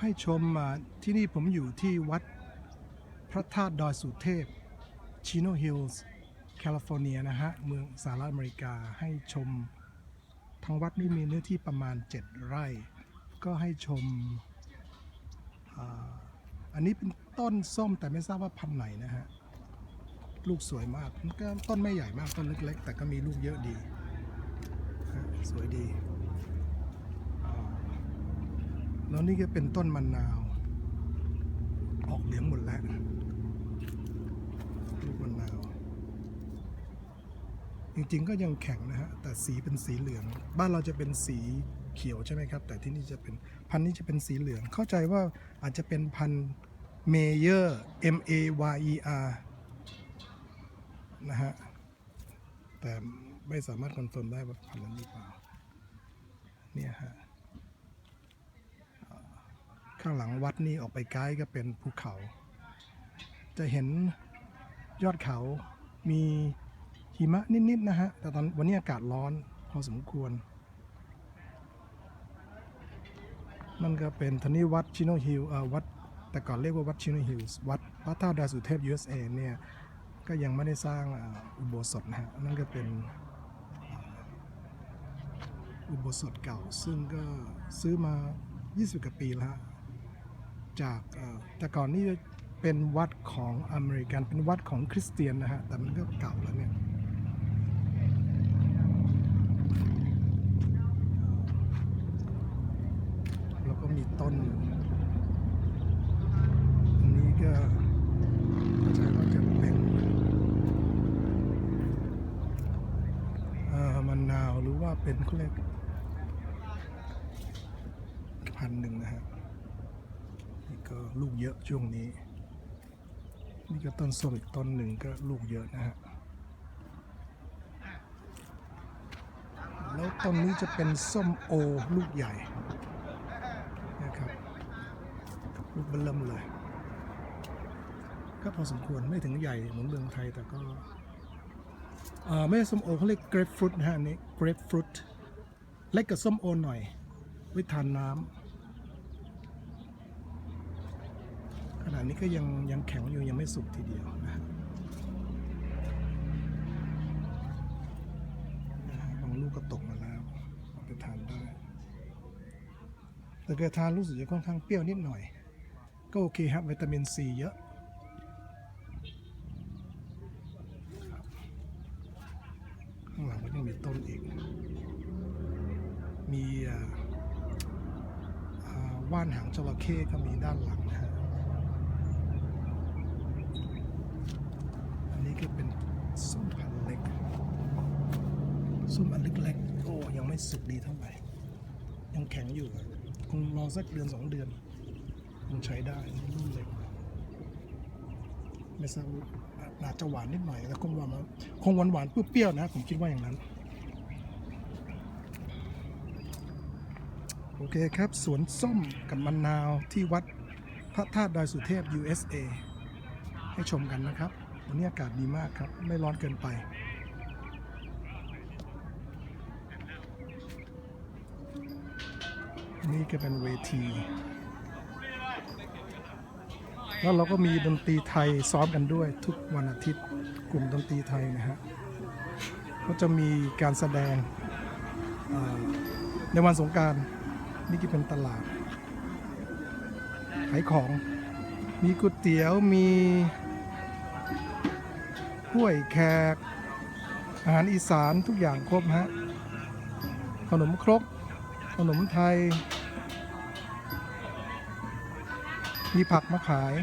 ให้ชมที่นี่ผมอยู่ที่วัดพระธาตุดอยสุเทพชิโนฮิลส์แคลิฟอร์เนียนะฮะ เมืองสหรัฐอเมริกาให้ชมทางวัดนี่มีเนื้อที่ประมาณ 7 ไร่ ก็ให้ชมอันนี้เป็นต้นส้มแต่ไม่ทราบว่าพันธุ์ไหนนะฮะ ลูกสวยมากมันก็ต้นไม่ใหญ่มากต้นเล็กๆ แต่ก็มีลูกเยอะดี สวยดีอ่า แล้วนี่ก็เป็นต้นมะนนาว ออกเหลืองหมดแล้วลูกมะนนาว จริงๆก็ยังแข็งนะฮะ แต่สีเป็นสีเหลือง บ้านเราจะเป็นสีเขียวใช่ไหมครับ แต่ที่นี่จะเป็นพันธุ์นี้จะเป็นสีเหลือง เข้าใจว่าอาจจะเป็นพันธุ์เมเยอร์ M A Y E R นะฮะ แต่ไม่สามารถคอนเฟิร์มได้ว่าพันธุ์นั้นหรือเปล่า เนี่ยฮะ ข้างหลังวัดนี่ออกไปไกลก็เป็นภูเขา จะเห็นยอดเขามีหิมะนิดๆนะฮะ แต่ตอนวันนี้อากาศร้อนพอสมควร นั่นก็เป็นทนี่วัดชิโนฮิลเอ่อวัดแต่ก่อนเรียกว่าวัดชิโนฮิลส์วัดพระธาตุดอยสุเทพ USA เนี่ยก็ยังไม่ได้สร้างอุโบสถนะฮะ นั่นก็เป็นอุโบสถเก่าซึ่งก็ซื้อมา 20 กว่าปีแล้วฮะ จากแต่ก่อนนี่เป็นวัดของอเมริกันเป็นวัดของคริสเตียนนะฮะ แต่มันก็เก่าแล้วเนี่ยแล้วก็มีต้นอันนี้ก็เข้าใจว่าจะเป็นมะนาวหรือว่าเป็นเขาเรียกพันหนึ่งนะฮะ นี่ก็ลูกเยอะช่วงนี้ นี่ก็ต้นส้มอีกต้นหนึ่งก็ลูกเยอะนะฮะแล้วต้นนี้จะเป็นส้มโอลูกใหญ่นะครับ ลูกเบลเริ่มเลย ก็พอสมควรไม่ถึงใหญ่เหมือนเมืองไทยแต่ก็อ่อไม่ใช่ส้มโอเขาเรียกเกรปฟรุตนะฮะนนี้เกรปฟรุตเล็กกับส้มโอหน่อยไว้ทานน้ำ ขนนี้ก็ยังยังแข็งอยู่ยังไม่สุกทีเดียวนะบางลูกก็ตกมาแล้วเอาไปทานได้ แต่เกิดทานรู้สึกจะค่อนข้างเปรี้ยวนิดหน่อย ก็โอเคครับวิตามินซีเยอะข้างหลังก็ยังมีต้นอีก มีว่านหางจระเข้ก็มีด้านหลังนะฮะ นี้ก็เป็นส้มพันเล็ก ส้มอันเล็กๆโอ้ยังไม่สุกดีเท่าไหร่ ยังแข็งอยู่ คงรอสักเดือนสองเดือน คงใช้ได้รุ่นเล็กไม่ทราบอาจจะหวานนิดหน่อยแต่คงหวานคงหวานหวานเปรี้ยวๆนะ ผมคิดว่าอย่างนั้น โอเคครับ สวนส้มกับมะนาวที่วัดพระธาตุดอยสุเทพ USA ให้ชมกันนะครับ วันนี้อากาศดีมากครับ ไม่ร้อนเกินไป นี่ก็เป็นเวที แล้วเราก็มีดนตรีไทยซ้อมกันด้วยทุกวันอาทิตย์กลุ่มดนตรีไทยนะฮะก็จะมีการแสดงในวันสงการนี่ก็เป็นตลาดขายของ มีก๋วยเตี๋ยวมี กล้วยแขก อาหารอีสานทุกอย่างครบฮะ ขนมครก ขนมไทย มีผักมาขาย